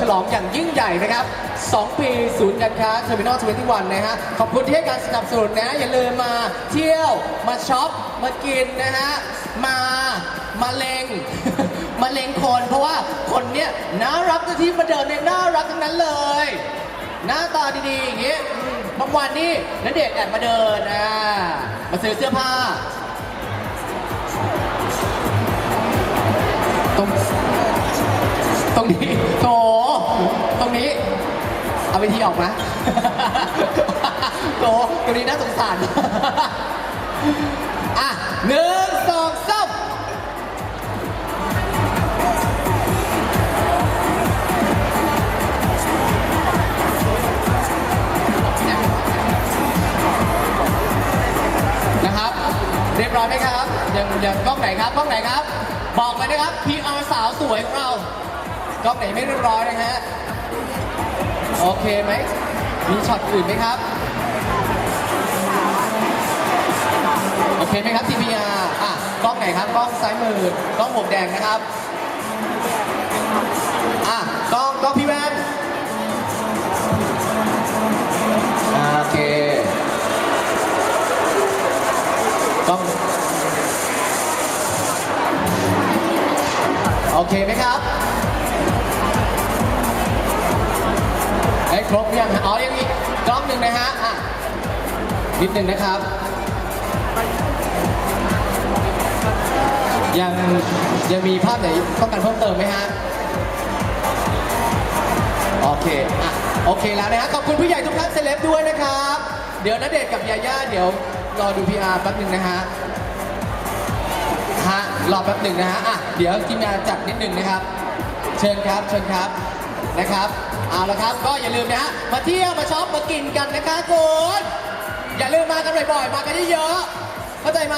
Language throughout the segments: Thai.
ฉลองอย่างยิ่งใหญ่นะครับ 2 ปีศูนย์การค้าเทอร์มินอล21 นะฮะ ขอบคุณที่ให้การสนับสนุนนะ อย่าลืมมาเที่ยว มาช็อป มากินนะฮะ มา มาเลง มาเลงคน เพราะว่าคนเนี้ยน่ารักที่มาเดินเนี่ยน่ารักทั้งนั้นเลย หน้าตาดีๆอย่างเงี้ยบางวันนี่ณเดชน์แอบมาเดินนะมาซื้อเสื้อผ้าตรงตรงนี้โถต รงนี้ เอาไปทีออกนะโถตรงนี้น่าสงสาร อะหนึ่งสองสามนะครับ เรียบร้อยไหมครับ ยังยังกล้องไหนครับกล้องไหนครับ บอกเลยนะครับ PR สาวสวยของเรากล้องไหนไม่เรียบร้อยนะฮะ โอเคไหม มีช็อตอื่นไหมครับ โอเคไหมครับ TPR อะกล้องไหนครับ กล้องซ้ายมือ กล้องหมวกแดงนะครับ อะกล้องกล้องพี่แว่นอ่าโอเค กล้อง โอเคไหมครับ ครบยังอ๋อยังมีกล้องหนึ่งนะฮะอะนิดหนึ่งนะครับ ยังยังมีภาพไหนต้องการเพิ่มเติมไหมฮะโอเคอะโอเคแล้วนะฮะขอบคุณผู้ใหญ่ทุกท่านเซเลบด้วยนะครับ เดี๋ยวณเดชน์กับยาย่าเดี๋ยวรอดู PR แป๊บหนึ่งนะฮะฮะรอแป๊บหนึ่งนะฮะอะเดี๋ยวทีมงานจัดนิดหนึ่งนะครับ เชิญครับเชิญครับ นะครับ เอาละครับก็อย่าลืมนะฮะมาเที่ยวมาช็อปมากินกันนะคะคุณอย่าลืมมากันบ่อยๆมากันเยอะๆเข้าใจไหม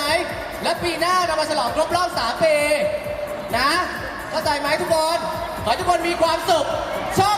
และปีหน้าเรามาฉลองครบรอบ3ปีนะเข้าใจไหมทุกคนขอให้ทุกคนมีความสุขโชค